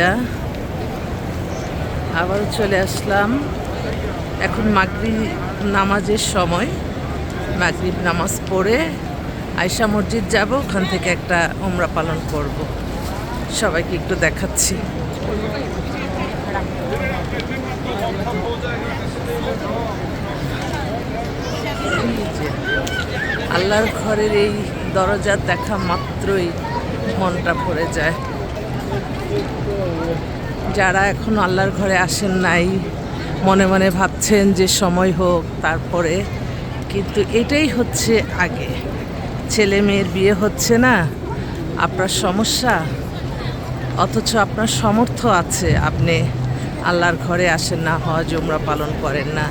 আলহামদুলিল্লাহ। আবারও চলে আসলাম। এখন মাগরিব নামাজের সময়। মাগরিব নামাজ পড়ে আয়সা মসজিদ যাব, ওখান থেকে একটা ওমরা পালন করব। সবাইকে একটু দেখাচ্ছি। আল্লাহর ঘরের এই দরজা দেখা মাত্রই মনটা ভরে যায়। যারা এখন আল্লাহর ঘরে আসেন নাই, মনে মনে ভাবছেন যে সময় হোক, তারপরে। কিন্তু এটাই হচ্ছে আগে। ছেলে মেয়ের বিয়ে হচ্ছে না, আপনার সমস্যা। অথচ আপনার সামর্থ্য আছে, আপনি আল্লাহর ঘরে আসেন না, হজ, উমরা পালন করেন না।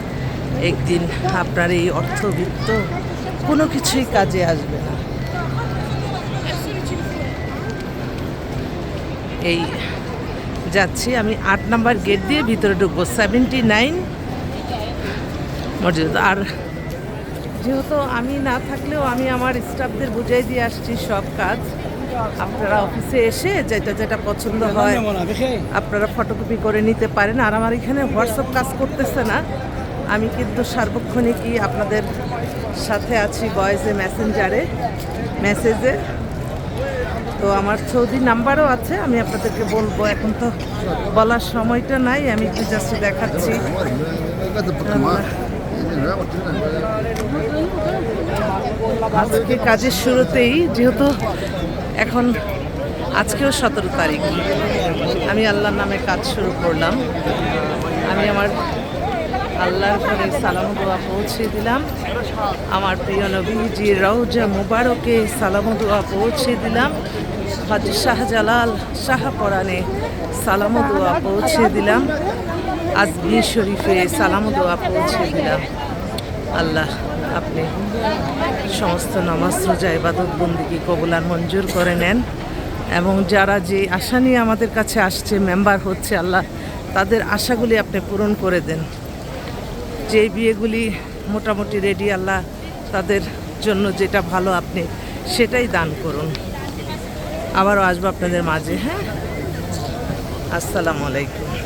একদিন আপনার এই অর্থবিত্ত কোনো কিছুই কাজে আসবে না। এই যাচ্ছি। আমি আট নাম্বার গেট দিয়ে ভিতরে ঢুকবো। সেভেন্টি নাইন মসজিদ। আর যেহেতু আমি না থাকলেও আমি আমার স্টাফদের বুঝাই দিয়ে আসছি সব কাজ। আপনারা অফিসে এসে যেটা যেটা পছন্দ হয় আপনারা ফটোকপি করে নিতে পারেন। আর আমার এখানে হোয়াটসঅ্যাপ কাজ করতেছে না। আমি কিন্তু সার্বক্ষণিকই আপনাদের সাথে আছি ভয়েসে মেসেঞ্জারে মেসেজে তো আমার সৌদি নাম্বারও আছে, আমি আপনাদেরকে বলব এখন তো বলার সময়টা নাই, আমি একটু জাস্ট দেখাচ্ছি। আজকে কাজের শুরুতেই, যেহেতু এখন আজকেও সতেরো তারিখ, আমি আল্লাহর নামে কাজ শুরু করলাম। আমি আমার আল্লাহর ঘরে সালাম দোয়া পৌঁছে দিলাম। আমার প্রিয় নবীজি রৌজা মুবারকে সালাম দোয়া পৌঁছে দিলাম। হাজি শাহজালাল শাহপরানে সালাম দোয়া পৌঁছে দিলাম। আজমির শরীফে সালাম দোয়া পৌঁছে দিলাম। আল্লাহ আপনি সমস্ত নামাজ, রোজা, ইবাদত বন্দিকে কবুলার মঞ্জুর করে নেন। এবং যারা যে আশা নিয়ে আমাদের কাছে আসছে, মেম্বার হচ্ছে আল্লাহ, তাদের আশাগুলি আপনি পূরণ করে দেন। যে বিয়েগুলি মোটামুটি রেডি আল্লাহ তাদের জন্য যেটা ভালো আপনি সেটাই দান করুন। আবারও আসব আপনাদের মাঝে হ্যাঁ? আসসালামু আলাইকুম।